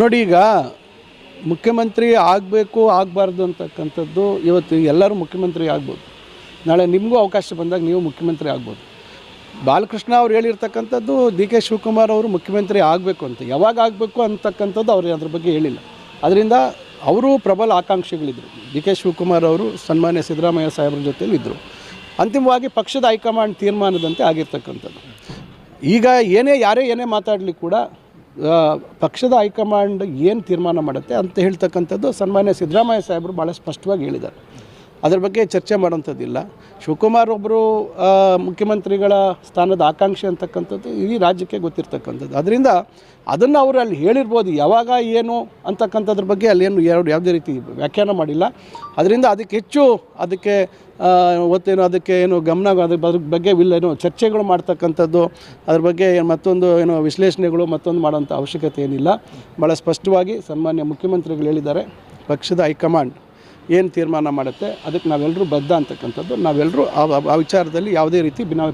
ನೋಡಿ ಈಗ ಮುಖ್ಯಮಂತ್ರಿ ಆಗಬೇಕು, ಆಗಬಾರ್ದು ಅಂತಕ್ಕಂಥದ್ದು ಇವತ್ತು ಎಲ್ಲರೂ ಮುಖ್ಯಮಂತ್ರಿ ಆಗ್ಬೋದು. ನಾಳೆ ನಿಮಗೂ ಅವಕಾಶ ಬಂದಾಗ ನೀವು ಮುಖ್ಯಮಂತ್ರಿ ಆಗ್ಬೋದು. ಬಾಲಕೃಷ್ಣ ಅವ್ರು ಹೇಳಿರ್ತಕ್ಕಂಥದ್ದು ಡಿ ಕೆ ಶಿವಕುಮಾರ್ ಅವರು ಮುಖ್ಯಮಂತ್ರಿ ಆಗಬೇಕು ಅಂತ. ಯಾವಾಗ ಆಗಬೇಕು ಅಂತಕ್ಕಂಥದ್ದು ಅವರು ಅದ್ರ ಬಗ್ಗೆ ಹೇಳಿಲ್ಲ. ಅದರಿಂದ ಅವರು ಪ್ರಬಲ ಆಕಾಂಕ್ಷಿಗಳಿದ್ದರು ಡಿ ಕೆ ಶಿವಕುಮಾರ್ ಅವರು ಸನ್ಮಾನ್ಯ ಸಿದ್ದರಾಮಯ್ಯ ಸಾಹೇಬ್ರ ಜೊತೆಯಲ್ಲಿ ಇದ್ದರು ಅಂತಿಮವಾಗಿ ಪಕ್ಷದ ಹೈಕಮಾಂಡ್ ತೀರ್ಮಾನದಂತೆ ಆಗಿರ್ತಕ್ಕಂಥದ್ದು. ಈಗ ಏನೇ, ಯಾರೇ ಏನೇ ಮಾತಾಡಲಿ ಕೂಡ ಪಕ್ಷದ ಹೈಕಮಾಂಡ್ ಏನು ತೀರ್ಮಾನ ಮಾಡುತ್ತೆ ಅಂತ ಹೇಳ್ತಕ್ಕಂಥದ್ದು ಸನ್ಮಾನ್ಯ ಸಿದ್ದರಾಮಯ್ಯ ಸಾಹೇಬರು ಭಾಳ ಸ್ಪಷ್ಟವಾಗಿ ಹೇಳಿದ್ದಾರೆ. ಅದ್ರ ಬಗ್ಗೆ ಚರ್ಚೆ ಮಾಡೋಂಥದ್ದಿಲ್ಲ ಶಿವಕುಮಾರ್ ಒಬ್ಬರು ಮುಖ್ಯಮಂತ್ರಿಗಳ ಸ್ಥಾನದ ಆಕಾಂಕ್ಷೆ ಅಂತಕ್ಕಂಥದ್ದು ಇಡೀ ರಾಜ್ಯಕ್ಕೆ ಗೊತ್ತಿರ್ತಕ್ಕಂಥದ್ದು. ಅದರಿಂದ ಅದನ್ನು ಅವರು ಅಲ್ಲಿ ಹೇಳಿರ್ಬೋದು, ಯಾವಾಗ ಏನು ಅಂತಕ್ಕಂಥದ್ರ ಬಗ್ಗೆ ಅಲ್ಲೇನು ಎರಡು ಯಾವುದೇ ರೀತಿ ವ್ಯಾಖ್ಯಾನ ಮಾಡಿಲ್ಲ. ಅದರಿಂದ ಅದಕ್ಕೆ ಹೆಚ್ಚು ಅದಕ್ಕೆ ಇವತ್ತೇನು ಅದಕ್ಕೆ ಏನು ಗಮನ ಅದ್ರ ಬಗ್ಗೆ ಇಲ್ಲ ಏನು ಚರ್ಚೆಗಳು ಮಾಡ್ತಕ್ಕಂಥದ್ದು, ಅದ್ರ ಬಗ್ಗೆ ಮತ್ತೊಂದು ಏನು ವಿಶ್ಲೇಷಣೆಗಳು ಮತ್ತೊಂದು ಮಾಡೋಂಥ ಅವಶ್ಯಕತೆ ಏನಿಲ್ಲ. ಭಾಳ ಸ್ಪಷ್ಟವಾಗಿ ಸನ್ಮಾನ್ಯ ಮುಖ್ಯಮಂತ್ರಿಗಳು ಹೇಳಿದ್ದಾರೆ, ಪಕ್ಷದ ಹೈಕಮಾಂಡ್. ಏನು ತೀರ್ಮಾನ ಮಾಡುತ್ತೆ ಅದಕ್ಕೆ ನಾವೆಲ್ಲರೂ ಬದ್ಧ ಅಂತಕ್ಕಂಥದ್ದು ನಾವೆಲ್ಲರೂ ಆ ವಿಚಾರದಲ್ಲಿ ಯಾವುದೇ ರೀತಿ ಭಿನ್ನಾಭಿಪ್ರಾಯ